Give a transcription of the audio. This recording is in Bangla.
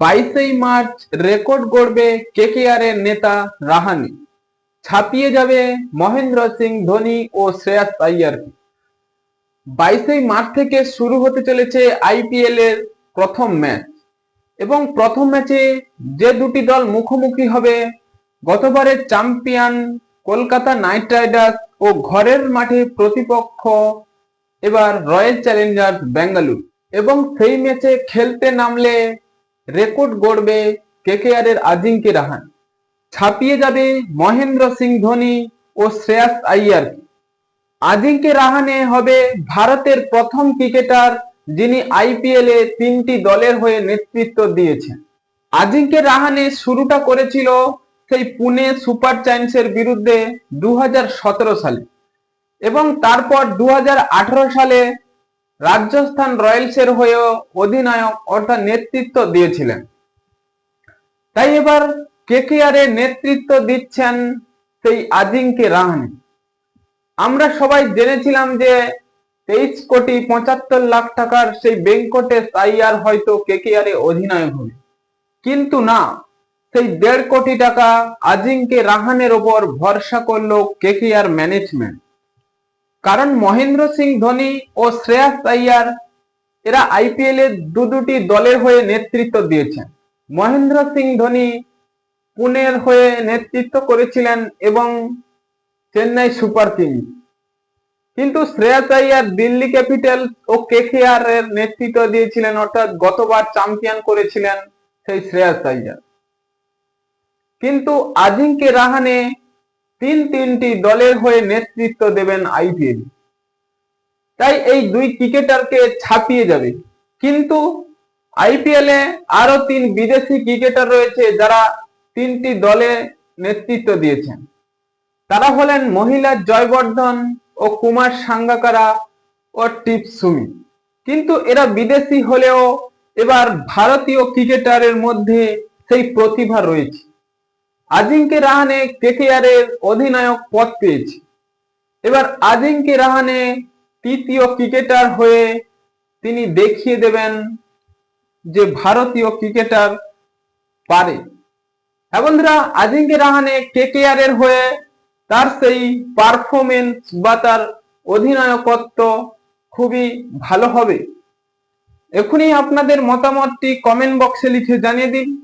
বাইশে মার্চ রেকর্ড গড়বে কেকেআর এর নেতা রাহানে। ছাপিয়ে যাবে মহেন্দ্র সিং, ধোনি ও শ্রেয়াস আইয়ার। বাইশে মার্চ থেকে শুরু হতে চলেছে আইপিএল এর প্রথম ম্যাচ। এবং প্রথম ম্যাচে যে দুটি দল মুখোমুখি হবে, গতবারের চ্যাম্পিয়ন কলকাতা নাইট রাইডার্স ও ঘরের মাঠে প্রতিপক্ষ এবার রয়্যাল চ্যালেঞ্জার্স বেঙ্গালুরু। এবং সেই ম্যাচে খেলতে নামলে রেকর্ড গড়বে কেকেআর এর আজিঙ্কে রাহান। ছাপিয়ে যাবে মহেন্দ্র সিং ধোনি ও শ্রেয়াস আইয়ার আজিঙ্কে রাহানে হবে ভারতের প্রথম ক্রিকেটার যিনি আইপিএল এ তিনটি দলের হয়ে নেতৃত্ব দিয়েছেন। আজিঙ্কে রাহানে শুরুটা করেছিল সেই পুনে সুপার জায়ান্টসের বিরুদ্ধে দু হাজার সতেরো সালে এবং তারপর দু হাজার আঠারো সালে রাজস্থান রয়্যালসের হয়েও অধিনায়ক অর্থাৎ নেতৃত্ব দিয়েছিলেন। তাই এবার কেকেআর এর নেতৃত্ব দিচ্ছেন সেই আজিঙ্কে রাহানে। আমরা সবাই জেনেছিলাম যে তেইশ কোটি পঁচাত্তর লাখ টাকার সেই বেঙ্কটেশ আইয়ার হয়তো কেকেআর এ অধিনায়ক হবে। কিন্তু না, সেই দেড় কোটি টাকা আজিঙ্কে রাহানের ওপর ভরসা করল কেকেআর ম্যানেজমেন্ট। কারণ মহেন্দ্র সিং, ধোনি ও শ্রেয়াস আইয়ার এরা আইপিএল এর দু দুটি দলের হয়ে নেতৃত্ব দিয়েছেন। মহেন্দ্র সিং, ধোনি পুনের হয়ে নেতৃত্ব করেছিলেন এবং চেন্নাই সুপার কিংস। কিন্তু শ্রেয়াস আইয়ার দিল্লি ক্যাপিটাল ও কেকেআর এর নেতৃত্ব দিয়েছিলেন, অর্থাৎ গতবার চ্যাম্পিয়ন করেছিলেন সেই শ্রেয়াস আইয়ার। কিন্তু আজিঙ্কে রাহানে তিন তিনটি দলের হয়ে নেতৃত্ব দেবেন আইপিএল। তাই এই দুই ক্রিকেটারকে ছাপিয়ে যাবে। কিন্তু আইপিএল এ আরও তিন বিদেশি ক্রিকেটার রয়েছে যারা তিনটি দলে নেতৃত্ব দিয়েছেন। তারা হলেন মহিলা জয়বর্ধন ও কুমার সাঙ্গাকারা ও টিপ সুমি। কিন্তু এরা বিদেশি হলেও এবার ভারতীয় ক্রিকেটারের মধ্যে সেই প্রতিভা রয়েছে। আজিঙ্কে রাহানে কেকেআর এর অধিনায়ক পদ পেয়েছে। এবার আজিঙ্কে রাহানে তৃতীয় ক্রিকেটার হয়ে তিনি দেখিয়ে দেবেন যে ভারতীয় ক্রিকেটার পারে। হ্যাঁ বন্ধুরা আজিঙ্কে রাহানে কেকেআর এর হয়ে তার সেই পারফরমেন্স বা তার অধিনায়কত্ব খুবই ভালো হবে। এখনই আপনাদের মতামতটি কমেন্ট বক্সে লিখে জানিয়ে দিন।